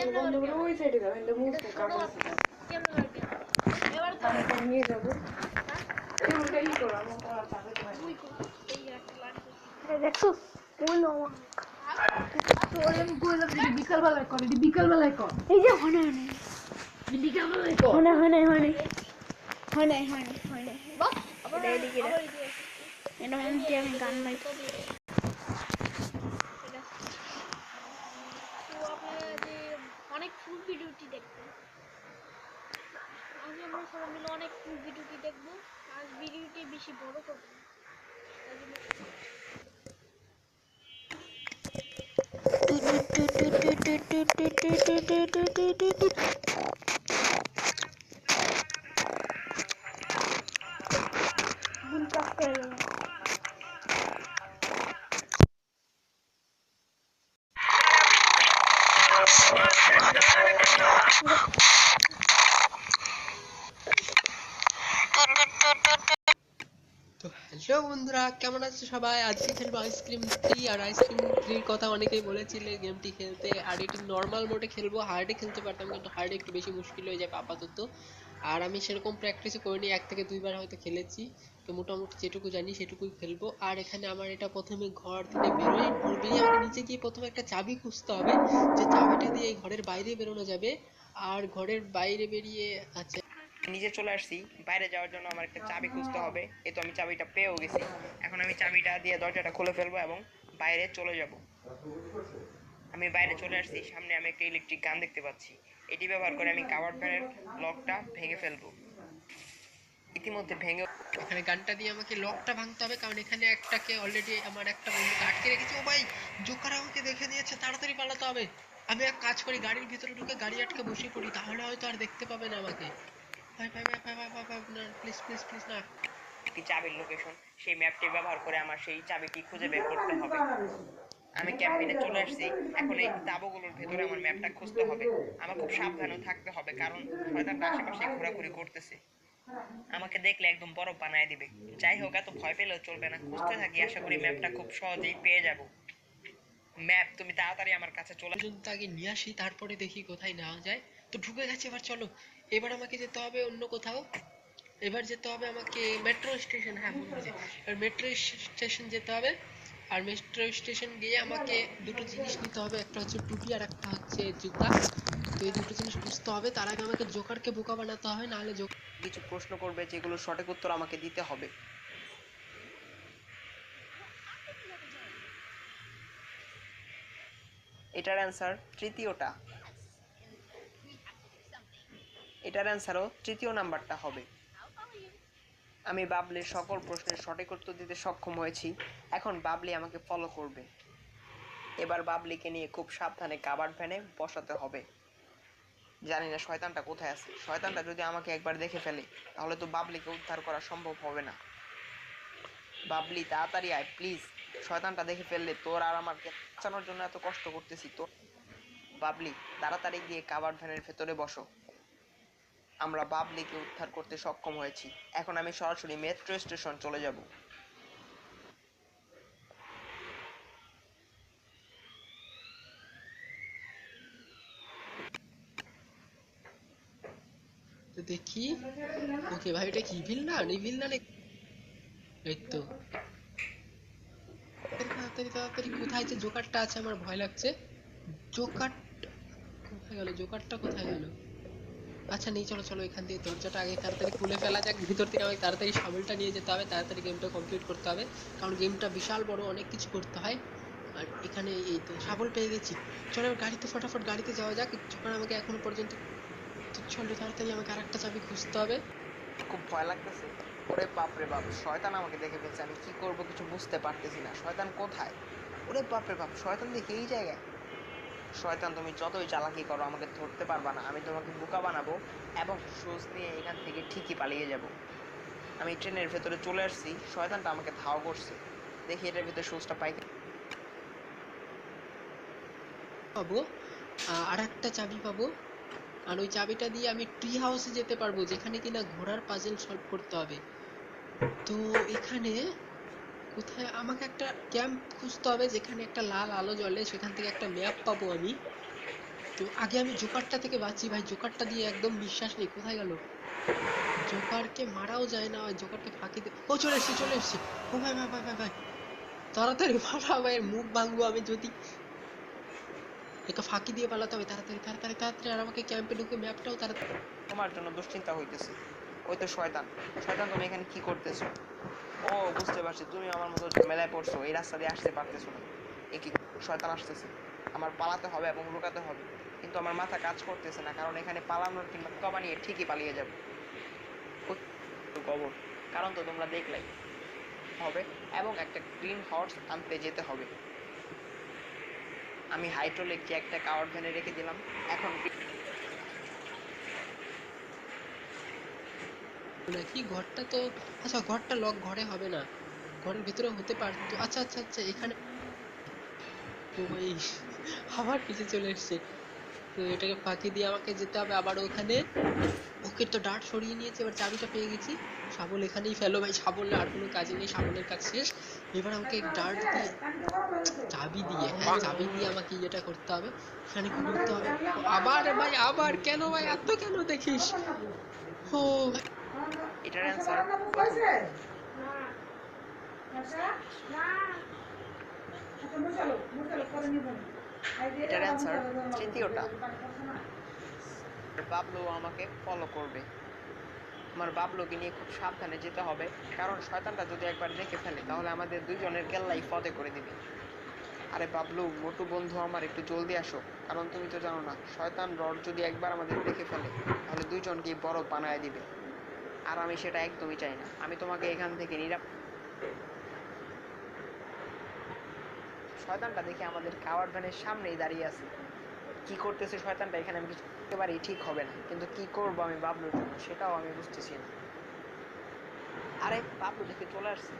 ওই সাইডে যাও এন্ড মুভ কাগজ কেমন লাগে এবার আমি নিয়ে যাব। লাগবে দেখছ বিকালবেলায় কর এটি বিকালবেলায় কর। এই যে হনে হনে। বিকালবেলায় কর। হনে হনে হনে। হনে হনে হনে। বাহ আবার এদিকে এটা আমি গান নাই তো আপনারা যে অনেক ফুল ভিডিওটি দেখবেন আজ আমরা সবাই মিলে অনেক ভিডিওটি দেখব। আজ ভিডিওটি বেশি বড় করব। তাই হ্যালো বন্ধুরা, কেমন আছো সবাই? আজকে খেলব আইসক্রিম থ্রি আর আইসক্রিম থ্রির কথা অনেকেই বলেছিলে গেমটি খেলতে। আর এটি নর্মাল মোডে খেলব হার্ডে খেলতে পারতাম, কিন্তু হার্ডে একটু বেশি মুশকিল হয়ে যাবে আপাতত। আর আমি সেরকম প্র্যাকটিসও করিনি, এক থেকে দুইবার হয়তো খেলেছি। তো মোটামুটি যেটুকু জানি সেটুকুই ফেলব। আর এখানে আমার এটা প্রথমে ঘর থেকে ঘর বেরিয়ে আমাকে নিচে গিয়ে প্রথমে একটা চাবি খুঁজতে হবে, যে চাবিটা দিয়ে এই ঘরের বাইরে বেরোনো যাবে। আর ঘরের বাইরে বেরিয়ে আচ্ছা নিচে চলে আসছি, বাইরে যাওয়ার জন্য আমার একটা চাবি খুঁজতে হবে। এই তো আমি চাবিটা পেয়েও গেছি। এখন আমি চাবিটা দিয়ে দরজাটা খুলে ফেলব এবং বাইরে চলে যাব। আমি বাইরে চলে আসছি, সামনে আমি একটা ইলেকট্রিক গান দেখতে পাচ্ছি। এটি ব্যবহার করে আমি কাভার ফ্যানের লকটা ভেঙে ফেলব। ইতিমধ্যে ভেঙে এখানে গানটা দিয়ে আমাকে লকটা ভাঙতে হবে কারণ এখানে একটাকে অলরেডি আমার একটা বন্ধুকে আটকে রেখেছে। ও ভাই জোকার আমাকে দেখে নিয়েছে তাড়াতাড়ি পালাতে হবে। আমি এক কাজ করি গাড়ির ভিতরে ঢুকে গাড়ি আটকে বসে পড়ি তাহলে হয়তো আর দেখতে পাবে না আমাকে। ভাই ভাই ভাই ভাই ভাই ভাই ভাই না প্লিজ প্লিজ প্লিজ না। একটি চাবির লোকেশন সেই ম্যাপটি ব্যবহার করে আমার সেই চাবিটি খুঁজে বের করতে হবে। আমি ক্যাম্পেইনে চলে আসছি। এখন এই তাবুগুলোর ভেতরে আমার ম্যাপটা খুঁজতে হবে। আমার খুব সাবধানে থাকতে হবে কারণ শয়তানটা আশেপাশে ঘোরাঘুরি করতেছে। আমাকে দেখলে একদম বরফ বানায় দিবে। যাই হোক, এত ভয় পেলেও চলবে না। খুঁজতে থাকি, আশা করি ম্যাপটা খুব সহজেই পেয়ে যাব। ম্যাপ, তুমি তাড়াতাড়ি আমার কাছে চলে পর্যন্ত আগে নিয়ে আসি, তারপরে দেখি কোথায় নেওয়া যায়। তো ঢুকে গেছে, এবার চলো। এবার আমাকে যেতে হবে অন্য কোথাও। এবার যেতে হবে আমাকে মেট্রো স্টেশন হ্যাঁ পড়েছে এবার মেট্রো স্টেশন যেতে হবে। আর মেট্রো স্টেশন গিয়ে আমাকে দুটো জিনিস নিতে হবে। একটা হচ্ছে টুপি আর একটা হচ্ছে জুতা। তো এই দুটো জিনিস বুঝতে হবে। তার আগে আমাকে জোকারকে বোকা বানাতে হবে নাহলে জোকার কিছু প্রশ্ন করবে যেগুলো সঠিক উত্তর আমাকে দিতে হবে। এটার অ্যান্সার তৃতীয়টা। এটার অ্যান্সারও তৃতীয় নাম্বারটা হবে। আমি বাবলির সকল প্রশ্নের সঠিক উত্তর দিতে সক্ষম হয়েছি। এখন বাবলি আমাকে ফলো করবে। এবার বাবলিকে নিয়ে খুব সাবধানে কাবার ভ্যানে বসাতে হবে। জানি না শয়তানটা কোথায় আছে। শয়তানটা যদি আমাকে একবার দেখে ফেলে, তাহলে তো বাবলিকে উদ্ধার করা সম্ভব হবে না। বাবলি, তাড়াতাড়ি আয় প্লিজ শয়তানটা দেখে ফেললে তোর আর আমাকে বাঁচানোর জন্য এত কষ্ট করতেছি। তো বাবলি, তাড়াতাড়ি গিয়ে কাবার ভ্যানের ভেতরে বসো। আমরা বাবলিকে উদ্ধার করতে সক্ষম হয়েছি। এখন আমি সরাসরি মেট্রো স্টেশন চলে যাব। দেখি। ওকে ভাই, এটা কি ভিলনান এই ভিলনানে এই তো। তাড়াতাড়ি তাড়াতাড়ি, কোথায় যে জোকারটা আছে আমার ভয় লাগছে। জোকার কোথায় গেল? জোকারটা কোথায় গেল? আচ্ছা নেই, চলো চলো, এখান থেকে দরজাটা আগে তাড়াতাড়ি খুলে ফেলা যাক। ভিতর থেকে আমাকে তাড়াতাড়ি সাবলটা নিয়ে যেতে হবে। তাড়াতাড়ি গেমটা কমপ্লিট করতে হবে। কারণ গেমটা বিশাল বড়, অনেক কিছু করতে হয়। আর এখানে এই তো, সাবল পেয়ে গেছি। চলো গাড়িতে, ফটাফট গাড়িতে যাওয়া যাক। জোকার আমাকে এখনও পর্যন্ত তো চলো তাড়াতাড়ি আমাকে আরেকটা চাবি খুঁজতে হবে। খুব ভয় লাগতেছে। ওরে বাপ রে বাপ শয়তান আমাকে দেখে ফেলছে আমি কি করব কিছু বুঝতে পারতেছি না। শয়তান কোথায়? ওরে বাপ রে বাপ শয়তান দেখি এই জায়গায়। শয়তান তুমি যতই চালাকি করো আমাকে ধরতে পারবা না। আমি তোমাকে বোকা বানাবো এবং সুজ নিয়ে এখান থেকে ঠিকই পালিয়ে যাব। আমি ট্রেনের ভেতরে চলে আসছি শয়তানটা আমাকে ধাও করছে। দেখি এটার ভিতরে সুজটা পাই কি- পাবো। আর একটা চাবি পাবো। আর ওই চাবিটা দিয়ে আমি ট্রি হাউসে যেতে পারব, যেখানে কিনা ঘোড়ার পাজেল সলভ করতে হবে। তো এখানে কোথায়, আমাকে একটা ক্যাম্প খুঁজতে হবে, যেখানে একটা লাল আলো জ্বলে, সেখান থেকে একটা ম্যাপ পাবো আমি। তো আগে আমি জোকারটা থেকে বাঁচি ভাই, জোকারটা দিয়ে একদম বিশ্বাস নেই, কোথায় গেল? জোকারকে মারাও যায় না, জোকারকে ফাঁকি দে ও, চলে এসছি চলে এসছি। ও ভাই ভাই ভাই ভাই ভাই, তাড়াতাড়ি ভাই মুখ ভাঙবো আমি যদি। একে ফাঁকি দিয়ে পালাতে হবে, তাড়াতাড়ি তাড়াতাড়ি তাড়াতাড়ি, আর আমাকে ক্যাম্পে ঢুকে ম্যাপটাও তাড়াতাড়ি তোমার জন্য দুশ্চিন্তা হইতেছে। ওই তো শয়তান। শয়তান, তুমি এখানে কি করতেছো? ও, বুঝতে পারছি। তুমি আমার মতো ঝামেলায় পড়ছো। এই রাস্তা দিয়ে আসতে পারতেছো না। এ কি শয়তান আসতেছে? আমার পালাতে হবে এবং লুকাতে হবে। কিন্তু আমার মাথা কাজ করতেছে না, কারণ এখানে পালানোর কিংবা কবা নিয়ে ঠিকই পালিয়ে যাবে। কবর। কারণ তো তোমরা দেখলাই। হবে এবং একটা গ্রিন হর্স আনতে যেতে হবে। আমি হাইড্রোলিককে একটা কাওয়ার ভ্যানে রেখে দিলাম। এখন নাকি? ঘরটা তো আচ্ছা ঘরটা লক ঘরে হবে না। ঘরের ভিতরে হতে পারতো আচ্ছা আচ্ছা আচ্ছা এখানে আবার পিছে চলে এসছে। তো এটাকে ফাঁকি দিয়ে আমাকে যেতে হবে আবার ওখানে। ওকে তো ডার্ট সরিয়ে নিয়েছে এবার চাবিটা পেয়ে গেছি। শাবল এখানেই ফেলো ভাই শাবল আর কোনো কাজে নেই শাবলের কাজ শেষ। এবার আমাকে ডার্ট দিয়ে চাবি দিয়ে হ্যাঁ চাবি দিয়ে আমাকে ইয়েটা করতে হবে। এখানে কি করতে হবে? আবার ভাই আবার কেন ভাই এত কেন দেখিস? ও ভাই। এটার অ্যান্সার এটার অ্যান্সার তৃতীয়টা। বাবলু আমাকে ফলো করবে। আমার বাবলুকে নিয়ে খুব সাবধানে যেতে হবে। কারণ শয়তানটা যদি একবার দেখে ফেলে, তাহলে আমাদের দুইজনের কেল্লাই ফতে করে দিবে। আরে বাবলু, মোটু বন্ধু আমার, একটু জলদি আসো। কারণ তুমি তো জানো না, শয়তান রড যদি একবার আমাদের দেখে ফেলে, তাহলে দুইজনকেই বড় বানায় দিবে। আর আমি সেটা একদমই চাই না। আমি তোমাকে এখান থেকে নিরাপ শয়তানটা দেখে আমাদের খাওয়ার ভ্যানের সামনেই দাঁড়িয়ে আছে। কি করতেছে শয়তানটা এখানে আমি কিছু একেবারেই ঠিক হবে না। কিন্তু কি করব আমি বাবলুর জন্য সেটাও আমি বুঝতেছি না। আরে, বাবলু দেখে চলে আসছে।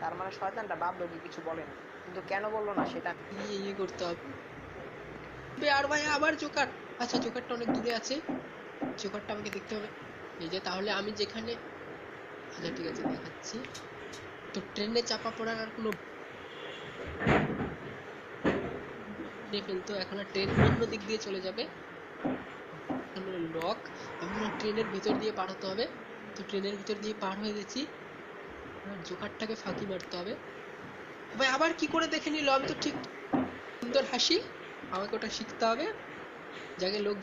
তার মানে শয়তানটা বাবলুকে কিছু বলে না। কিন্তু কেন বলল না সেটা ইয়ে করতে হবে। আর ভাই, আবার জোকার। আচ্ছা জোকারটা অনেক দূরে আছে। জোকারটা আমাকে দেখতে হবে। এই যে, তাহলে আমি যেখানে আচ্ছা ঠিক আছে, দেখাচ্ছি। তো ট্রেনে চাপা পড়ার আর কোনো নিয়ে ফেলতো এখন আর ট্রেন অন্য দিক দিয়ে চলে যাবে। লক এখন ট্রেনের ভিতর দিয়ে পার হতে হবে। তো ট্রেনের ভিতর দিয়ে পার হয়ে গেছি। এবার জোকারটাকে ফাঁকি মারতে হবে। ভাই, আবার কি করে দেখে নিল? আমি তো ঠিক সুন্দর হাসি। আমাকে ওটা শিখতে হবে। জায়গায় লোক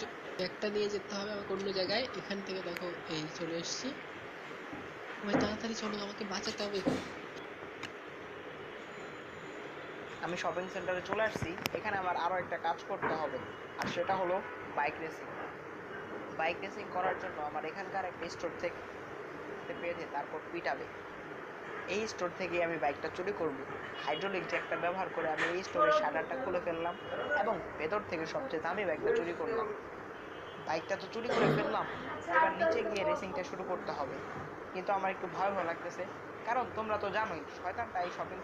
একটা নিয়ে যেতে হবে আমাকে অন্য জায়গায়। এখান থেকে দেখো, এই চলে এসেছি। ভাই, তাড়াতাড়ি চলো, আমাকে বাঁচাতে হবে। আমি শপিং সেন্টারে চলে আসছি। এখানে আমার আরও একটা কাজ করতে হবে। আর সেটা হলো বাইক রেসিং বাইক রেসিং করার জন্য আমার এখানকার একটা স্টোর থেকে পেয়েছে তারপর পিটাবে। এই স্টোর থেকে আমি বাইকটা চুরি করব। হাইড্রোলিক জ্যাকটা ব্যবহার করে আমি এই স্টোরের শাটারটা খুলে ফেললাম এবং ভেতর থেকে সবচেয়ে দামি বাইকটা চুরি করলাম। বাইকটা তো চুরি করে ফেললাম। এবার নিচে গিয়ে রেসিংটা শুরু করতে হবে। কিন্তু আমার একটু ভয় ভয় লাগতেছে। কারণ তোমরা তো জানোই শয়তানটা এই শপিং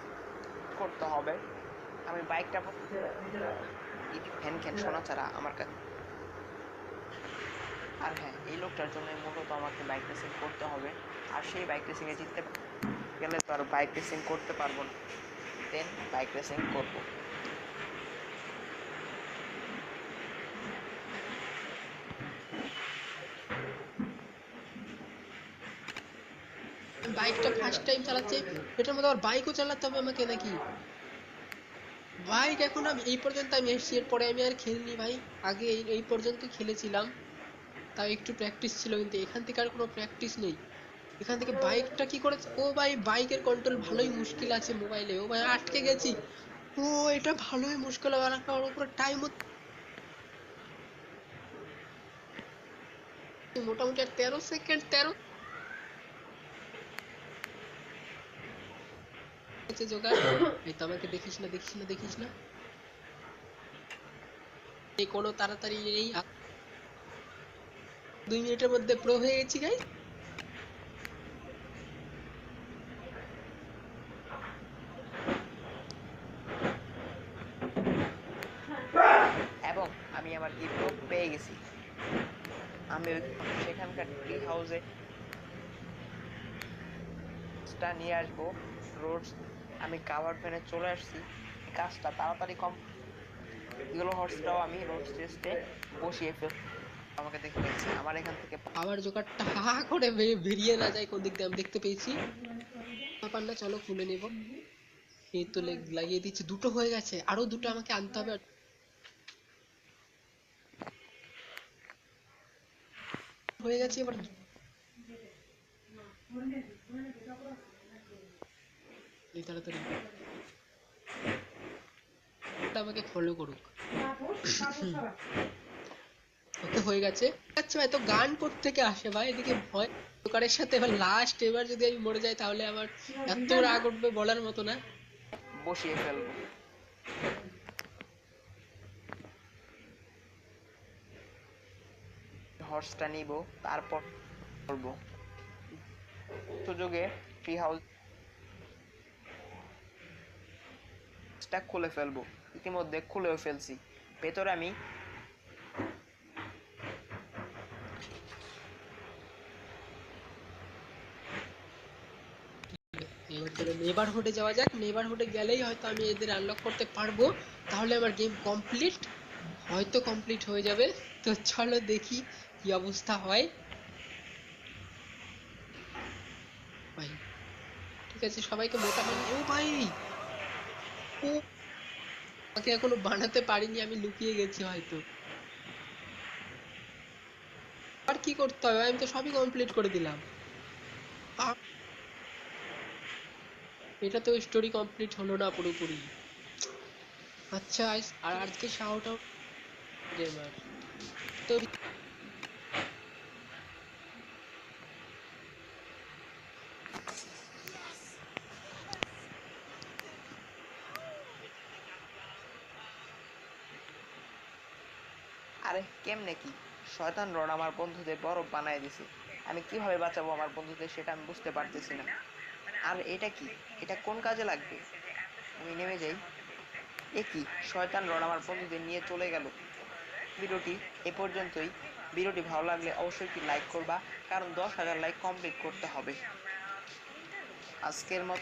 করতে হবে। আমি বাইকটা ফ্যান খ্যান শোনা ছাড়া আমার কাছে আর হ্যাঁ এই লোকটার জন্য মূলত আমাকে বাইক রেসিং করতে হবে। আর সেই বাইক রেসিংয়ে জিততে গেলে তো আর বাইক রেসিং করতে পারব না। দেন বাইক রেসিং করব। বাইকটা ফার্স্ট টাইম চালাচ্ছি, এটার মধ্যে আবার বাইকও চালাতে হবে আমাকে নাকি? বাইক এখন আমি এই পর্যন্ত আমি এসেছি। এরপরে আমি আর খেলিনি ভাই। আগে এই পর্যন্ত খেলেছিলাম। তাও একটু প্র্যাকটিস ছিল, কিন্তু এখান থেকে আর কোনো প্র্যাকটিস নেই। এখান থেকে বাইকটা কি করে ও ভাই বাইকের কন্ট্রোল ভালোই মুশকিল আছে মোবাইলে ও ভাই, আটকে গেছি। ও, এটা ভালোই মুশকিল হবে ওর উপরে টাইম মোটামুটি আর তেরো সেকেন্ড তেরো হচ্ছে জোগাড়। এই তো আমাকে দেখিস না দেখিস না দেখিস না। এই কোনো তাড়াতাড়ি নেই দুই মিনিটের মধ্যে প্রো হয়ে গেছি গাই এবং আমি আমার গিফটও পেয়ে গেছি। আমি সেখানকার ট্রি হাউসে নিয়ে আসব রোডস আমি কাভার ফ্যানে চলে আসছি। কাজটা তাড়াতাড়ি কম ইয়েলো হর্সটাও আমি রোড টেস্টে বসিয়ে ফেল আমাকে দেখে গেছে আমার এখান থেকে আবার জোকারটা হা করে বেরিয়ে না যায় কোন দিক দিয়ে আমি দেখতে পেয়েছি। ব্যাপার না চলো খুলে নেব। এই তো লেগ লাগিয়ে দিচ্ছি। দুটো হয়ে গেছে। আরও দুটো আমাকে আনতে হবে। হয়ে গেছে এবার এই তাড়াতাড়ি। আমাকে ফলো করুক। ওকে হয়ে গেছে। আচ্ছা ভাই, তো গান থেকে আসে ভাই? এদিকে ভয়। জোকারের সাথে এবার লাস্ট এবার যদি আমি মরে যাই তাহলে আমার এত রাগ উঠবে বলার মতো না। বসিয়ে ফেলব। হর্সটা নিব, তারপর করব। সুযোগে ফ্রি হাউস খুলে ফেলব। ইতিমধ্যে খুলেও ফেলছি। ভেতরে আমি নেবারহুডে যাওয়া যাক। নেবারহুডে গেলেই হয়তো আমি এদের আনলক করতে পারব। তাহলে আমার গেম কমপ্লিট হয়তো কমপ্লিট হয়ে যাবে। তো চলো দেখি কি অবস্থা হয়। ভাই, ঠিক আছে, সবাইকে মোটা বানিয়ে ও ভাই আমাকে এখনও বানাতে পারিনি, আমি লুকিয়ে গেছি হয়তো। আর কি করতে হবে? আমি তো সবই কমপ্লিট করে দিলাম। এটা তো স্টোরি কমপ্লিট হলো না পুরোপুরি। আচ্ছা আর আজকে শাউট আউট তো আরে কেমনে কি? শয়তান রড আমার বন্ধুদের বরফ বানায় দিছে। আমি কীভাবে বাঁচাবো আমার বন্ধুদের সেটা আমি বুঝতে পারতেছি না। আর এটা কি? এটা কোন কাজে লাগবে? আমি নেমে যাই। এ কি? শয়তান রড আমার বন্ধুদের নিয়ে চলে গেল। ভিডিওটি এ পর্যন্তই। ভিডিওটি ভালো লাগলে অবশ্যই একটি লাইক করবা, কারণ দশ হাজার লাইক কমপ্লিট করতে হবে। আজকের মত